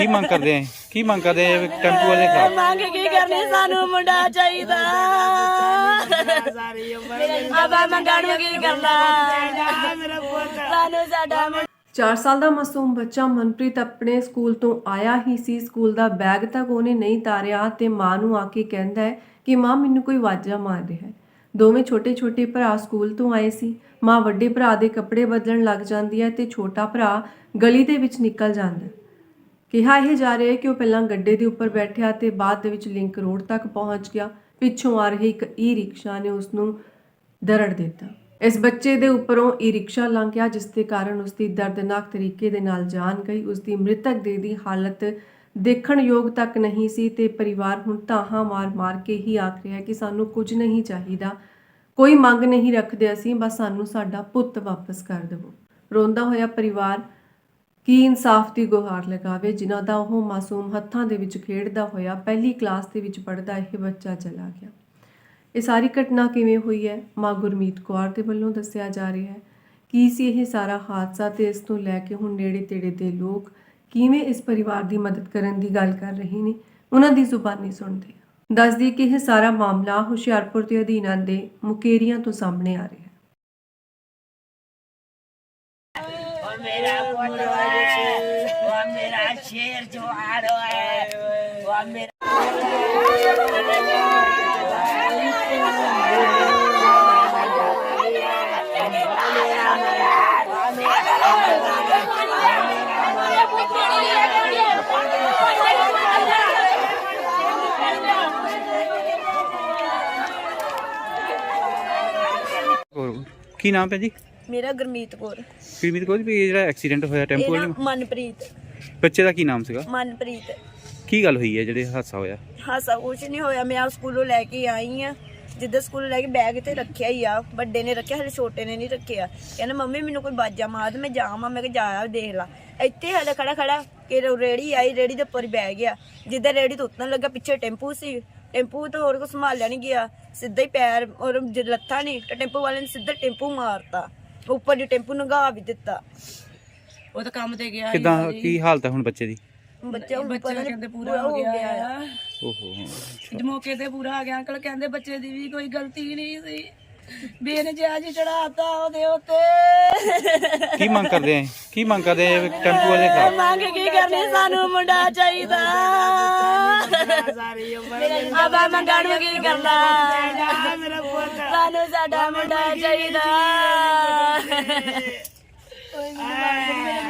ਕੀ ਮੰਗ ਕਰਦੇ ਆ? ਕੀ ਮੰਗ ਕਰਦੇ ਆ ਟੈਂਪੂ ਵਾਲੇ ਖਿਲਾਫ ਮੰਗ ਕੀ ਕਰਨੀ? ਸਾਨੂੰ ਮੁੰਡਾ ਚਾਹੀਦਾ। ਆਪਾਂ ਮੰਗਣ ਨੂੰ ਕੀ ਕਰਨਾ? ਸਾਨੂੰ ਸਾਡਾ ਮੁੰਡਾ 4 ਸਾਲ ਦਾ ਮਾਸੂਮ ਬੱਚਾ ਮਨਪ੍ਰੀਤ ਆਪਣੇ ਸਕੂਲ ਤੋਂ ਆਇਆ ਹੀ ਸੀ। ਸਕੂਲ ਦਾ ਬੈਗ ਤੱਕ ਉਹਨੇ ਨਹੀਂ ਤਾਰਿਆ ਤੇ ਮਾਂ ਨੂੰ ਆ ਕੇ ਕਹਿੰਦਾ ਹੈ ਕਿ ਮਾਂ ਮੈਨੂੰ ਕੋਈ ਵਾਜਾ ਮਾਰ ਰਿਹਾ ਹੈ। ਦੋਵੇਂ ਛੋਟੇ-ਛੋਟੇ ਭਰਾ ਸਕੂਲ ਤੋਂ ਆਏ ਸੀ। ਮਾਂ ਵੱਡੇ ਭਰਾ ਦੇ ਕੱਪੜੇ ਬਦਲਣ ਲੱਗ ਜਾਂਦੀ ਹੈ ਤੇ ਛੋਟਾ ਭਰਾ ਗਲੀ ਦੇ ਵਿੱਚ ਨਿਕਲ ਜਾਂਦਾ ਹੈ। ਕਿਹਾ ਇਹ ਜਾ ਰਿਹਾ ਹੈ ਕਿ ਉਹ ਪਹਿਲਾਂ ਗੱਡੇ ਦੇ ਉੱਪਰ ਬੈਠਿਆ ਤੇ ਬਾਅਦ ਦੇ ਵਿੱਚ ਲਿੰਕ ਰੋਡ ਤੱਕ ਪਹੁੰਚ ਗਿਆ। ਪਿੱਛੋਂ ਆ ਰਹੀ ਇੱਕ ਈ ਰਿਕਸ਼ਾ ਨੇ ਉਸ ਨੂੰ ਦਰੜ ਦਿੱਤਾ। ਇਸ ਬੱਚੇ ਦੇ ਉੱਪਰੋਂ ਈ ਰਿਕਸ਼ਾ ਲੰਘ ਗਿਆ, ਜਿਸ ਦੇ ਕਾਰਨ ਉਸ ਦੀ ਦਰਦਨਾਕ ਤਰੀਕੇ ਦੇ ਨਾਲ ਜਾਨ ਗਈ। ਉਸ ਦੀ ਮ੍ਰਿਤਕ ਦੇ ਦੀ ਹਾਲਤ ਦੇਖਣ ਯੋਗ ਤੱਕ ਨਹੀਂ ਸੀ ਤੇ ਪਰਿਵਾਰ ਹੁਣ ਤਾਹਾਂ ਮਾਰ-ਮਾਰ ਕੇ ਹੀ ਆਖ ਰਿਹਾ ਕਿ ਸਾਨੂੰ ਕੁਝ ਨਹੀਂ ਚਾਹੀਦਾ। ਕੋਈ ਮੰਗ ਨਹੀਂ ਰੱਖਦੇ ਅਸੀਂ, ਬਸ ਸਾਨੂੰ ਸਾਡਾ ਪੁੱਤ ਵਾਪਸ ਕਰ ਦਿਵੋ। ਰੋਂਦਾ ਹੋਇਆ ਪਰਿਵਾਰ ਕੀ ਇਨਸਾਫ ਦੀ ਗੁਹਾਰ ਲਗਾਵੇ? ਜਿਨ੍ਹਾਂ ਦਾ ਉਹ ਮਾਸੂਮ ਹੱਥਾਂ ਦੇ ਵਿੱਚ ਖੇਡਦਾ ਹੋਇਆ ਪਹਿਲੀ ਕਲਾਸ ਦੇ ਵਿੱਚ ਪੜ੍ਹਦਾ ਇਹ ਬੱਚਾ ਚਲਾ ਗਿਆ। ਇਹ ਸਾਰੀ ਘਟਨਾ ਕਿਵੇਂ ਹੋਈ ਹੈ? ਮਾਂ ਗੁਰਮੀਤ ਕੌਰ ਦੇ ਵੱਲੋਂ ਦੱਸਿਆ ਜਾ ਰਿਹਾ ਹੈ। ਕੀ ਸੀ ਇਹ ਸਾਰਾ ਹਾਦਸਾ ਤੇ ਇਸ ਤੋਂ ਲੈ ਕੇ ਹੁਣ ਨੇੜੇ ਤੇੜੇ ਦੇ ਲੋਕ ਕਿਵੇਂ ਇਸ ਪਰਿਵਾਰ ਦੀ ਮਦਦ ਕਰਨ ਦੀ ਗੱਲ ਕਰ ਰਹੇ ਨੇ? ਉਹਨਾਂ ਦੀ ਜ਼ੁਬਾਨੀ ਸੁਣਦੇ ਹਾਂ। ਦੱਸਦੀ ਕਿ ਇਹ ਸਾਰਾ ਮਾਮਲਾ ਹੁਸ਼ਿਆਰਪੁਰ ਦੇ ਅਧੀਨ ਆਉਂਦੇ ਮੁਕੇਰੀਆਂ ਤੋਂ ਸਾਹਮਣੇ ਆ ਰਿਹਾ ਹੈ। मेरा पुत्र है वो मेरा शेर जो आ रहा है वो मेरा ਹੋਰ, ਕੀ ਨਾਮ ਹੈ ਜੀ ਮੇਰਾ ਗੁਰਮੀਤ ਕੌਰ। ਕਿਰਮੀਤ ਕੋਲ ਵੀ ਇਹ ਜਿਹੜਾ ਐਕਸੀਡੈਂਟ ਹੋਇਆ ਟੈਂਪੂ ਵਾਲੇ ਮਨਪ੍ਰੀਤ। ਬੱਚੇ ਦਾ ਕੀ ਨਾਮ ਸੀਗਾ? ਮਨਪ੍ਰੀਤ। ਕੀ ਗੱਲ ਹੋਈ ਹੈ ਜਿਹੜੇ ਹਾਦਸਾ ਹੋਇਆ? ਹਾਸਾ ਕੁਛ ਨਹੀਂ ਹੋਇਆ। ਮੈਂ ਆ ਸਕੂਲੋਂ ਲੈ ਕੇ ਆਈ ਆ ਜਿੱਦਾਂ ਸਕੂਲੋਂ ਲੈ ਕੇ ਬੈਗ ਤੇ ਰੱਖਿਆ ਹੀ ਆ। ਵੱਡੇ ਨੇ ਰੱਖਿਆ ਹਲੇ ਛੋਟੇ ਨੇ ਨਹੀਂ ਰੱਖਿਆ। ਕਹਿੰਦਾ ਮੰਮੀ ਮੈਨੂੰ ਕੋਈ ਬਾਜਾ ਮਾਰ ਮੈਂ ਜਾਵਾਂ। ਮੈਂ ਕਿਹਾ ਜਾ ਦੇਖ ਲਾ। ਇੱਥੇ ਹਲੇ ਖੜਾ ਖੜਾ। ਕਿ ਰੇੜੀ ਆਈ ਰੇੜੀ ਦੇ ਉੱਪਰ ਹੀ ਬਹਿ ਗਿਆ। ਜਿੱਦਾਂ ਰੇੜੀ ਤੋਂ ਉਤਰਨ ਲੱਗਾ ਪਿੱਛੇ ਟੈਂਪੂ ਸੀ। ਟੈਂਪੂ ਤੋਂ ਹੋਰ ਕੋ ਸੰਭਾਲਿਆ ਨਹੀਂ ਗਿਆ। ਸਿੱਧਾ ਹੀ ਪੈਰ ਔਰ ਜੇ ਲੱਥਾ ਨਹੀਂ ਤੇ ਟੈਂਪੂ ਵਾਲੇ ਨੇ ਸਿੱਧਾ ਟੈਂਪੂ ਮਾਰਤਾ। ਉੱਪਰ ਦੀ ਟੈਂਪੂ ਨਗਾ ਵੀ ਦਿੱਤਾ। ਉਹ ਤਾਂ ਕੰਮ ਤੇ ਗਿਆ ਕਿਦਾਂ ਕੀ ਹਾਲਤ ਹੈ ਹੁਣ ਬੱਚੇ ਦੀ? ਬੱਚਾ ਹੁਣ ਬੱਚਾ ਪਤਾ ਨੀ ਕਹਿੰਦੇ ਪੂਰਾ ਹੋ ਗਿਆ ਆ। ਓਹੋ ਮੌਕੇ ਤੇ ਪੂਰਾ ਆ ਗਿਆ। ਅੰਕਲ ਕਹਿੰਦੇ ਬੱਚੇ ਦੀ ਵੀ ਕੋਈ ਗਲਤੀ ਨਹੀਂ ਸੀ। ਬੇਨਜਾਇਜ਼ ਚੜਾਤਾ ਉਹਦੇ ਉੱਤੇ। ਕੀ ਮੰਗ ਕਰਦੇ ਆ? ਕੀ ਮੰਗ ਕਰਦੇ ਆ ਟੈਂਪੂ ਵਾਲੇ ਖਿਲਾਫ? ਮੰਗ ਕੀ ਕਰਨੀ ਸਾਨੂੰ? ਮੁੰਡਾ ਚਾਹੀਦਾ। ਆਪਾਂ ਮੰਗਣ ਨੂੰ ਕੀ ਕਰਨਾ? ਸਾਨੂੰ ਸਾਡਾ ਮੁੰਡਾ ਚਾਹੀਦਾ।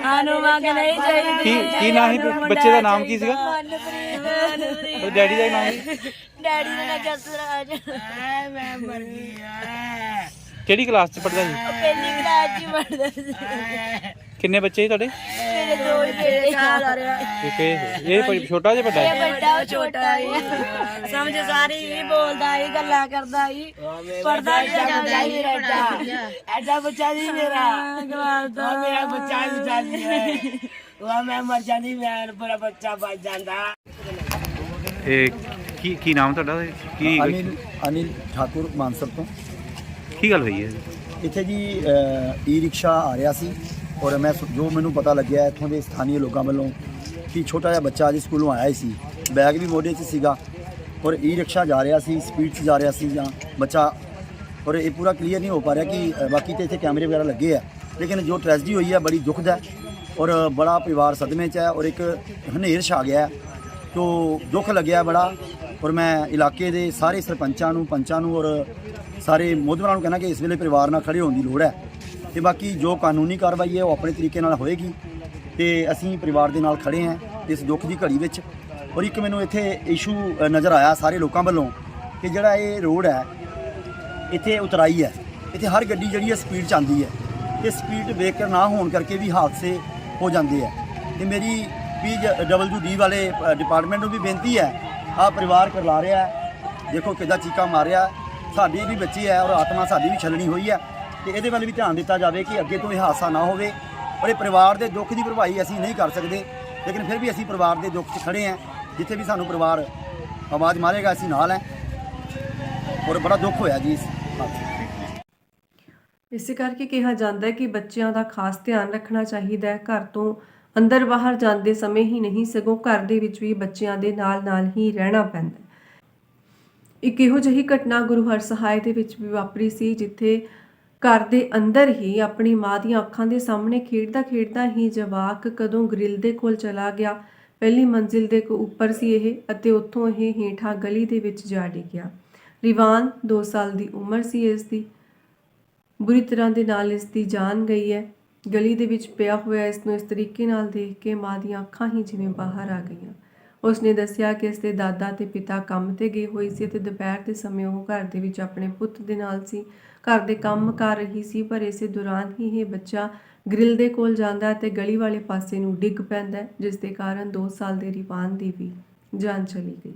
ਸਾਨੂੰ ਮੰਗ ਨਹੀਂ ਚਾਹੀਦੀ ਕੀ ਕੀ ਨਾਮ ਸੀ ਬੱਚੇ ਦਾ ਨਾਮ ਕੀ ਸੀਗਾ? ਮਨਪ੍ਰੀਤ। ਉਹ ਡੈਡੀ ਦਾ ਨਾਮ ਸੀ? ਡੈਡੀ ਦਾ ਨਾਮ ਜਸਰਾਜ ਕਿਹੜੀ ਕਲਾਸ ਚ ਪੜਦਾ ਸੀ ਪਹਿਲੀ ਕਲਾਸ ਚ ਪੜਦਾ ਸੀ। ਕਿੰਨੇ ਬੱਚੇ ਸੀ ਤੁਹਾਡੇ? ਮੇਰੇ ਦੋ ਹੀ ਬੇਟੇ ਆ। ਰਿਹਾ ਇੱਕ ਇਹ ਇਹ ਕੋਈ ਛੋਟਾ ਜਿਹਾ ਵੱਡਾ ਹੈ ਵੱਡਾ ਉਹ ਛੋਟਾ ਹੈ। ਸਮਝ ਸਾਰੀ ਹੀ ਬੋਲਦਾ ਹੀ ਗੱਲਾਂ ਕਰਦਾ ਹੀ। ਪੜਦਾ ਹੀ ਜਾਂਦਾ ਹੀ ਰਹਿੰਦਾ ਐਡਾ ਬੱਚਾ ਨਹੀਂ ਮੇਰਾ। ਗਵਾਲਦਾ ਮੇਰਾ ਬੱਚਾ ਵੀ ਜਾਨੀ ਹੈ। ਉਹ ਮੈਂ ਮਰ ਜਾਣੀ ਮੈਂ ਪੂਰਾ ਬੱਚਾ ਬਚ ਜਾਂਦਾ। ਇਹ ਕੀ ਕੀ ਨਾਮ ਤੁਹਾਡਾ? ਕੀ ਅਨਿਲ ਅਨਿਲ ਠਾਕੁਰ ਮਾਨਸਰ ਤੋਂ। ਕੀ ਗੱਲ ਹੋਈ ਹੈ? ਇੱਥੇ ਜੀ ਈ ਰਿਕਸ਼ਾ ਆ ਰਿਹਾ ਸੀ ਔਰ ਮੈਂ ਸੁ- ਜੋ ਮੈਨੂੰ ਪਤਾ ਲੱਗਿਆ ਇੱਥੋਂ ਦੇ ਸਥਾਨੀ ਲੋਕਾਂ ਵੱਲੋਂ ਕਿ ਛੋਟਾ ਜਿਹਾ ਬੱਚਾ ਅੱਜ ਸਕੂਲੋਂ ਆਇਆ ਹੀ ਸੀ। ਬੈਗ ਵੀ ਮੋਢੇ 'ਚ ਸੀਗਾ ਔਰ ਈ ਰਿਕਸ਼ਾ ਜਾ ਰਿਹਾ ਸੀ ਸਪੀਡ 'ਚ ਜਾ ਰਿਹਾ ਸੀ ਜਾਂ ਬੱਚਾ ਔਰ ਇਹ ਪੂਰਾ ਕਲੀਅਰ ਨਹੀਂ ਹੋ ਪਾ ਰਿਹਾ ਕਿ ਅ, ਬਾਕੀ ਤੇ ਇੱਥੇ ਕੈਮਰੇ ਵਗੈਰਾ ਲੱਗੇ ਆ। ਲੇਕਿਨ ਜੋ ਟ੍ਰੈਜਡੀ ਹੋਈ ਹੈ ਬੜੀ ਦੁਖਦ ਹੈ ਔਰ ਬੜਾ ਪਰਿਵਾਰ ਸਦਮੇ 'ਚ ਹੈ ਔਰ ਇੱਕ ਹਨੇਰ ਛਾ ਗਿਆ ਹੈ। ਤੋ ਦੁੱਖ ਲੱਗਿਆ ਬੜਾ ਔਰ ਮੈਂ ਇਲਾਕੇ ਦੇ ਸਾਰੇ ਸਰਪੰਚਾਂ ਨੂੰ, ਪੰਚਾਂ ਨੂੰ ਔਰ ਸਾਰੇ ਮੋਦਵਰਾਂ ਨੂੰ ਕਹਿਣਾ ਕਿ ਇਸ ਵੇਲੇ ਪਰਿਵਾਰ ਨਾਲ ਖੜੇ ਹੋਣ ਦੀ ਲੋੜ ਹੈ। ਤੇ ਬਾਕੀ ਜੋ ਕਾਨੂੰਨੀ ਕਾਰਵਾਈ ਹੈ ਉਹ ਆਪਣੇ ਤਰੀਕੇ ਨਾਲ ਹੋਏਗੀ ਤੇ ਅਸੀਂ ਪਰਿਵਾਰ ਦੇ ਨਾਲ ਖੜੇ ਹਾਂ ਇਸ ਦੁੱਖ ਦੀ ਘੜੀ ਵਿੱਚ। ਔਰ ਇੱਕ ਮੈਨੂੰ ਇੱਥੇ ਇਸ਼ੂ ਨਜ਼ਰ ਆਇਆ ਸਾਰੇ ਲੋਕਾਂ ਵੱਲੋਂ ਕਿ ਜਿਹੜਾ ਇਹ ਰੋਡ ਹੈ, ਇੱਥੇ ਉਤਰਾਈ ਹੈ। ਇੱਥੇ ਹਰ ਗੱਡੀ ਜਿਹੜੀ ਹੈ ਸਪੀਡ 'ਚ ਆਉਂਦੀ ਹੈ ਤੇ ਸਪੀਡ ਬ੍ਰੇਕਰ ਨਾ ਹੋਣ ਕਰਕੇ ਵੀ ਹਾਦਸੇ ਹੋ ਜਾਂਦੇ ਆ। ਤੇ ਮੇਰੀ ਪੀ ਡਬਲਯੂ ਡੀ ਵਾਲੇ ਡਿਪਾਰਟਮੈਂਟ ਨੂੰ ਵੀ ਬੇਨਤੀ ਹੈ ਆ ਪਰਿਵਾਰ ਕਰਲਾ ਰਿਹਾ ਹੈ। ਦੇਖੋ ਕਿੱਦਾਂ ਚੀਕਾ ਮਾਰਿਆ ਸਾਡੀ ਵੀ ਬੱਚੀ ਹੈ ਔਰ ਆਤਮਾ ਸਾਡੀ ਵੀ ਛਲਣੀ ਹੋਈ ਹੈ। ਤੇ ਇਹਦੇ ਵੱਲ ਵੀ ਧਿਆਨ ਦਿੱਤਾ ਜਾਵੇ ਕਿ ਅੱਗੇ ਤੋਂ ਇਹ ਹਾਦਸਾ ਨਾ ਹੋਵੇ। ਔਰ ਇਹ ਪਰਿਵਾਰ ਦੇ ਦੁੱਖ ਦੀ ਭਰਪਾਈ ਅਸੀਂ ਨਹੀਂ ਕਰ ਸਕਦੇ। ਲੇਕਿਨ ਫਿਰ ਵੀ ਅਸੀਂ ਪਰਿਵਾਰ ਦੇ ਦੁੱਖ 'ਚ ਖੜੇ ਹਾਂ। ਜਿੱਥੇ ਵੀ ਸਾਨੂੰ ਪਰਿਵਾਰ ਆਵਾਜ਼ ਮਾਰੇਗਾ, ਅਸੀਂ ਨਾਲ ਹੈ। ਔਰ ਬੜਾ ਦੁੱਖ ਹੋਇਆ ਜੀ ਇਸ ਹਾਦਸੇ ਇਸੇ ਕਰਕੇ ਕਿਹਾ ਜਾਂਦਾ ਹੈ ਕਿ ਬੱਚਿਆਂ ਦਾ ਖਾਸ ਧਿਆਨ ਰੱਖਣਾ ਚਾਹੀਦਾ ਹੈ। ਘਰ ਤੋਂ ਅੰਦਰ ਬਾਹਰ ਜਾਂਦੇ ਸਮੇਂ ਹੀ ਨਹੀਂ, ਸਗੋਂ ਘਰ ਦੇ ਵਿੱਚ ਵੀ ਬੱਚਿਆਂ ਦੇ ਨਾਲ-ਨਾਲ ਹੀ ਰਹਿਣਾ ਪੈਂਦਾ ਇੱਕ ਇਹੋ ਜਿਹੀ ਘਟਨਾ ਗੁਰੂ ਹਰਸਹਾਏ ਦੇ ਵਿੱਚ ਵੀ ਵਾਪਰੀ ਸੀ, ਜਿੱਥੇ ਘਰ ਦੇ ਅੰਦਰ ਹੀ ਆਪਣੀ ਮਾਂ ਦੀਆਂ ਅੱਖਾਂ ਦੇ ਸਾਹਮਣੇ ਖੇਡਦਾ ਖੇਡਦਾ ਹੀ ਜਵਾਕ ਕਦੋਂ ਗ੍ਰਿਲ ਦੇ ਕੋਲ ਚਲਾ ਗਿਆ। ਪਹਿਲੀ ਮੰਜ਼ਿਲ ਦੇ ਕੋ ਉੱਪਰ ਸੀ ਇਹ ਅਤੇ ਉੱਥੋਂ ਇਹ ਹੇਠਾਂ ਗਲੀ ਦੇ ਵਿੱਚ ਜਾ ਡਿੱਗਿਆ। ਰਿਵਾਨ 2 ਸਾਲ ਦੀ ਉਮਰ ਸੀ ਇਸ ਦੀ। ਬੁਰੀ ਤਰ੍ਹਾਂ ਦੇ ਨਾਲ ਇਸ ਦੀ ਜਾਨ ਗਈ ਹੈ। ਗਲੀ ਦੇ ਵਿੱਚ ਪਿਆ ਹੋਇਆ ਇਸ ਨੂੰ ਇਸ ਤਰੀਕੇ ਨਾਲ ਦੇਖ ਕੇ ਮਾਂ ਦੀਆਂ ਅੱਖਾਂ ਹੀ ਜਿਵੇਂ ਬਾਹਰ ਆ ਗਈਆਂ। ਉਸਨੇ ਦੱਸਿਆ ਕਿ ਇਸ ਦੇ ਦਾਦਾ ਤੇ ਪਿਤਾ ਕੰਮ ਤੇ ਗਏ ਹੋਏ ਸੀ ਤੇ ਦੁਪਹਿਰ ਦੇ ਸਮੇਂ ਉਹ ਘਰ ਦੇ ਵਿੱਚ ਆਪਣੇ ਪੁੱਤ ਦੇ ਨਾਲ ਸੀ। ਘਰ ਦੇ ਕੰਮ ਕਰ ਰਹੀ ਸੀ, ਪਰ ਇਸੇ ਦੌਰਾਨ ਹੀ ਇਹ ਬੱਚਾ ਗ੍ਰਿਲ ਦੇ ਕੋਲ ਜਾਂਦਾ ਹੈ ਤੇ ਗਲੀ ਵਾਲੇ ਪਾਸੇ ਨੂੰ ਡਿੱਗ ਪੈਂਦਾ, ਜਿਸ ਦੇ ਕਾਰਨ 2 ਸਾਲ ਦੇ ਰਿਵਾਨ ਦੀ ਵੀ ਜਾਨ ਚਲੀ ਗਈ।